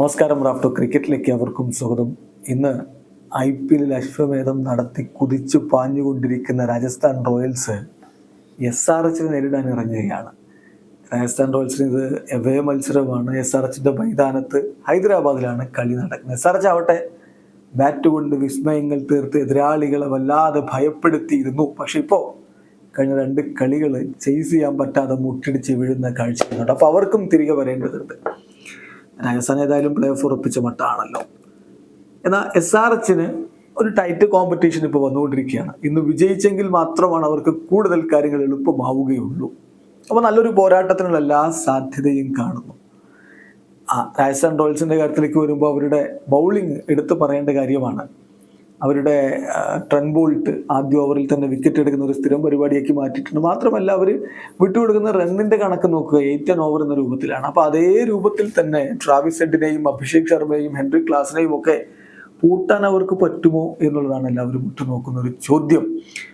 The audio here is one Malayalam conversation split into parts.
നമസ്കാരം റാഫ്റ്റോ. ക്രിക്കറ്റിലേക്ക് അവർക്കും സ്വാഗതം. ഇന്ന് ഐ പി എല്ലിൽ അശ്വമേധം നടത്തി കുതിച്ചു പാഞ്ഞുകൊണ്ടിരിക്കുന്ന രാജസ്ഥാൻ റോയൽസ് എസ് ആർ എച്ചിനെ നേരിടാൻ ഇറങ്ങുകയാണ്. രാജസ്ഥാൻ റോയൽസിന് ഇത് എവേ മത്സരമാണ്. എസ് ആർ എച്ചിന്റെ മൈതാനത്ത് ഹൈദരാബാദിലാണ് കളി നടക്കുന്നത്. എസ് ആർ എച്ച് ആവട്ടെ ബാറ്റ് കൊണ്ട് വിസ്മയങ്ങൾ തീർത്ത് എതിരാളികളെ വല്ലാതെ ഭയപ്പെടുത്തിയിരുന്നു. പക്ഷെ ഇപ്പോൾ കഴിഞ്ഞ രണ്ട് കളികൾ ചേസ് ചെയ്യാൻ പറ്റാതെ മുട്ടിടിച്ച് വീഴുന്ന കാഴ്ചയുണ്ട് അപ്പോൾ അവർക്കും തിരികെ വരേണ്ടതുണ്ട്. രാജസ്ഥാൻ ഏതായാലും പ്ലേ ഓഫ് ഉറപ്പിച്ച മട്ടാണല്ലോ. എന്നാൽ എസ് ആർ എച്ചിന് ഒരു ടൈറ്റ് കോമ്പറ്റീഷൻ ഇപ്പോൾ വന്നുകൊണ്ടിരിക്കുകയാണ്. ഇന്ന് വിജയിച്ചെങ്കിൽ മാത്രമാണ് അവർക്ക് കൂടുതൽ കാര്യങ്ങൾ എളുപ്പമാവുകയുള്ളൂ. അപ്പോൾ നല്ലൊരു പോരാട്ടത്തിനുള്ള എല്ലാ സാധ്യതയും കാണുന്നു. രാജസ്ഥാൻ റോയൽസിന്റെ കാര്യത്തിലേക്ക് വരുമ്പോൾ അവരുടെ ബൗളിംഗ് എടുത്തു പറയേണ്ട കാര്യമാണ്. അവരുടെ ട്രെൻ ബോൾട്ട് ആദ്യ ഓവറിൽ തന്നെ വിക്കറ്റ് എടുക്കുന്ന ഒരു സ്ഥിരം പരിപാടിയാക്കി മാറ്റിയിട്ടുണ്ട്. മാത്രമല്ല അവർ വിട്ടുകൊടുക്കുന്ന റണ്ണിന്റെ കണക്ക് നോക്കുക എയ്റ്റ് ഓവർ എന്ന രൂപത്തിലാണ്. അപ്പോൾ അതേ രൂപത്തിൽ തന്നെ ട്രാവിസ് ഹെഡിനെയും അഭിഷേക് ശർമ്മയെയും ഹെൻറി ക്ലാസിനെയും ഒക്കെ പൂട്ടാൻ അവർക്ക് പറ്റുമോ എന്നുള്ളതാണ് എല്ലാവരും ഉറ്റുനോക്കുന്ന ഒരു ചോദ്യം.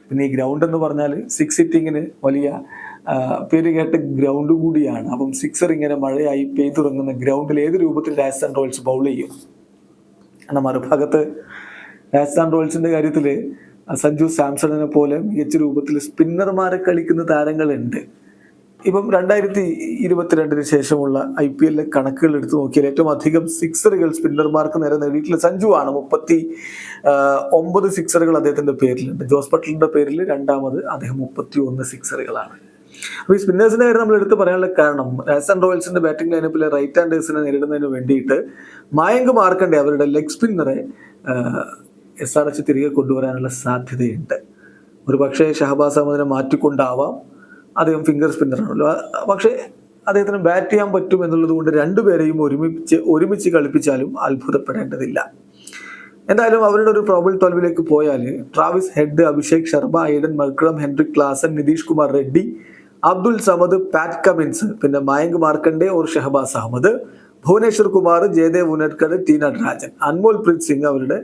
പിന്നെ ഈ ഗ്രൗണ്ട് എന്ന് പറഞ്ഞാൽ സിക്സ് സിറ്റിങ്ങിന് വലിയ പേര് കേട്ട ഗ്രൗണ്ട് കൂടിയാണ്. അപ്പം സിക്സർ ഇങ്ങനെ മഴയായി പെയ്തുറങ്ങുന്ന ഗ്രൗണ്ടിൽ ഏത് രൂപത്തിൽ രാജസ്ഥാൻ റോയൽസ് ബൗൾ ചെയ്യും? എന്നാൽ മറുഭാഗത്ത് രാജസ്ഥാൻ റോയൽസിന്റെ കാര്യത്തിൽ സഞ്ജു സാംസണിനെ പോലെ മികച്ച രൂപത്തിൽ സ്പിന്നർമാരെ കളിക്കുന്ന താരങ്ങളുണ്ട്. ഇപ്പം രണ്ടായിരത്തി ഇരുപത്തിരണ്ടിന് ശേഷമുള്ള ഐ പി എല്ലിലെ കണക്കുകൾ എടുത്തു നോക്കിയാൽ ഏറ്റവും അധികം സിക്സറുകൾ സ്പിന്നർമാർക്ക് നേരെ നേടിയിട്ടുള്ള സഞ്ജു ആണ്. മുപ്പത്തി ഒമ്പത് സിക്സറുകൾ അദ്ദേഹത്തിന്റെ പേരിലുണ്ട്. ജോസ് ബട്ട്ലറിന്റെ പേരിൽ രണ്ടാമത് അദ്ദേഹം മുപ്പത്തി ഒന്ന് സിക്സറുകളാണ്. അപ്പോൾ ഈ സ്പിന്നേഴ്സിന്റെ കാര്യം നമ്മൾ എടുത്ത് പറയാനുള്ള കാരണം രാജസ്ഥാൻ റോയൽസിന്റെ ബാറ്റിംഗ് ലൈനപ്പിലെ റൈറ്റ് ഹാൻഡേഴ്സിനെ നേരിടുന്നതിന് വേണ്ടിയിട്ട് മായങ്ക് മാർക്കണ്ടെ അവരുടെ ലെഗ് സ്പിന്നറെ എസ് ആർ എച്ച് തിരികെ കൊണ്ടുവരാനുള്ള സാധ്യതയുണ്ട്. ഒരു പക്ഷേ ഷഹബാസ് അഹമ്മദിനെ മാറ്റിക്കൊണ്ടാവാം അദ്ദേഹം ഫിംഗർ സ്പിന്നറാണല്ലോ പക്ഷേ അദ്ദേഹത്തിന് ബാറ്റ് ചെയ്യാൻ പറ്റും എന്നുള്ളത് കൊണ്ട് രണ്ടുപേരെയും ഒരുമിച്ച് ഒരുമിച്ച് കളിപ്പിച്ചാലും അത്ഭുതപ്പെടേണ്ടതില്ല. എന്തായാലും അവരുടെ ഒരു പ്രോബിൾ ട്വൽവിലേക്ക് പോയാൽ Travis Head Abhishek Sharma Aiden Markram Heinrich Klaasen Nitish Kumar Reddy Abdul Samad Pat Cummins പിന്നെ മയങ്ക് മാർക്കണ്ടെ ഓർ ഷഹബാസ് അഹമ്മദ്. ഭുവനേശ്വർ കുമാർ ജയദേവ് ഉനഡ്കർ ടി നടരാജൻ അൻമോൽ പ്രീത് സിംഗ് അവരുടെ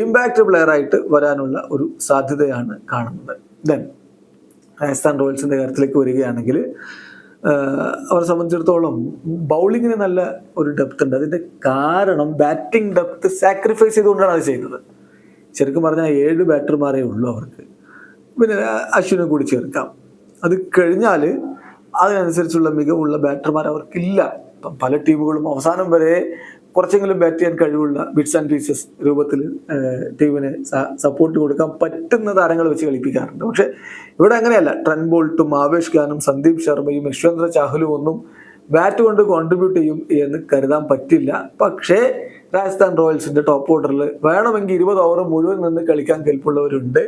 ഇമ്പാക്ട് പ്ലെയർ ആയിട്ട് വരാനുള്ള ഒരു സാധ്യതയാണ് കാണുന്നത്. ദെൻ രാജസ്ഥാൻ റോയൽസിന്റെ കാര്യത്തിലേക്ക് വരികയാണെങ്കിൽ അവരെ സംബന്ധിച്ചിടത്തോളം ബൗളിങ്ങിന് നല്ല ഒരു ഡെപ്ത് ഉണ്ട്. അതിന്റെ കാരണം ബാറ്റിംഗ് ഡെപ്ത് സാക്രിഫൈസ് ചെയ്തുകൊണ്ടാണ് അത് ചെയ്തത്. ശരിക്കും പറഞ്ഞാൽ ഏഴ് ബാറ്റർമാരേ ഉള്ളൂ അവർക്ക്. പിന്നെ അശ്വിനെ കൂടി ചേർക്കാം. അത് കഴിഞ്ഞാൽ അതിനനുസരിച്ചുള്ള മികവുള്ള ബാറ്റർമാർ അവർക്കില്ല. പല ടീമുകളും അവസാനം വരെ കുറച്ചെങ്കിലും ബാറ്റ് ചെയ്യാൻ കഴിവുള്ള ബിറ്റ്സ് ആൻഡ് പീസസ് രൂപത്തിൽ ടീമിന് സപ്പോർട്ട് കൊടുക്കാൻ പറ്റുന്ന താരങ്ങൾ വെച്ച് കളിപ്പിക്കാറുണ്ട്. പക്ഷെ ഇവിടെ അങ്ങനെയല്ല. ട്രെൻ ബോൾട്ടും ആവേഷ് ഖാനും സന്ദീപ് ശർമ്മയും യശ്വന്ദ്ര ചാഹലും ഒന്നും ബാറ്റ് കൊണ്ട് കോൺട്രിബ്യൂട്ട് ചെയ്യും എന്ന് കരുതാൻ പറ്റില്ല. പക്ഷേ രാജസ്ഥാൻ റോയൽസിന്റെ ടോപ്പ് ഓർഡറിൽ വേണമെങ്കിൽ ഇരുപത് ഓവർ മുഴുവൻ നിന്ന് കളിക്കാൻ കെൽപ്പുള്ളവരുണ്ട്.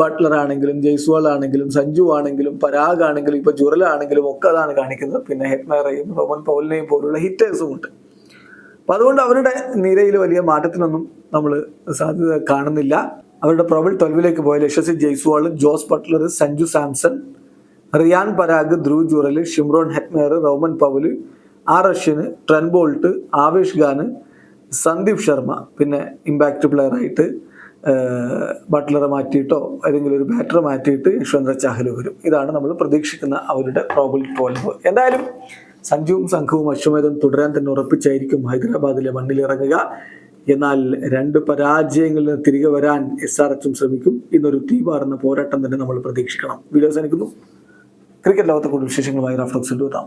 ബട്ട്ലർ ആണെങ്കിലും ജയ്സ്വാൾ ആണെങ്കിലും സഞ്ജു ആണെങ്കിലും പരാഗ് ആണെങ്കിലും ഇപ്പൊ ജുറൽ ആണെങ്കിലും ഒക്കെ അതാണ് കാണിക്കുന്നത്. പിന്നെ ഹെറ്റ്മേറയും റോമൻ പൗലിനെയും പോലുള്ള ഹിറ്റേഴ്സും ഉണ്ട്. അപ്പൊ അതുകൊണ്ട് അവരുടെ നിരയിൽ വലിയ മാറ്റത്തിനൊന്നും നമ്മൾ സാധ്യത കാണുന്നില്ല. അവരുടെ പ്രബിൾ ട്വൽവിലേക്ക് പോയ Yashasvi Jaiswal Jos Buttler Sanju Samson Riyan Parag Dhruv Jurel Shimron Hetmyer Rovman Powell R Ashwin Trent Boult Avesh Khan Sandeep Sharma. പിന്നെ ഇമ്പാക്റ്റ് പ്ലെയർ ആയിട്ട് ബട്ട്ലറെ മാറ്റിയിട്ടോ അല്ലെങ്കിൽ ഒരു ബാറ്റർ മാറ്റിയിട്ട് യശ്വന്ദ്ര ചാഹൽ വരും. ഇതാണ് നമ്മൾ പ്രതീക്ഷിക്കുന്ന അവരുടെ പ്രോബിൾ ട്വൽവ് എന്തായാലും സഞ്ജുവും സംഘവും അശ്വമേധം തുടരാൻ തന്നെ ഉറപ്പിച്ചായിരിക്കും ഹൈദരാബാദിലെ മണ്ണിലിറങ്ങുക. എന്നാൽ രണ്ട് പരാജയങ്ങളിൽ നിന്ന് തിരികെ വരാൻ എസ് ആർ എച്ചും ശ്രമിക്കും. ഇന്നൊരു തീവാറുന്ന പോരാട്ടം തന്നെ നമ്മൾ പ്രതീക്ഷിക്കണം. വീഡിയോ എനിക്കുന്നു ക്രിക്കറ്റ് ലോകത്തെ കൂടുതൽ വിശേഷങ്ങളുമായി റാഫ്റ്റോക്സിൽ എത്താം.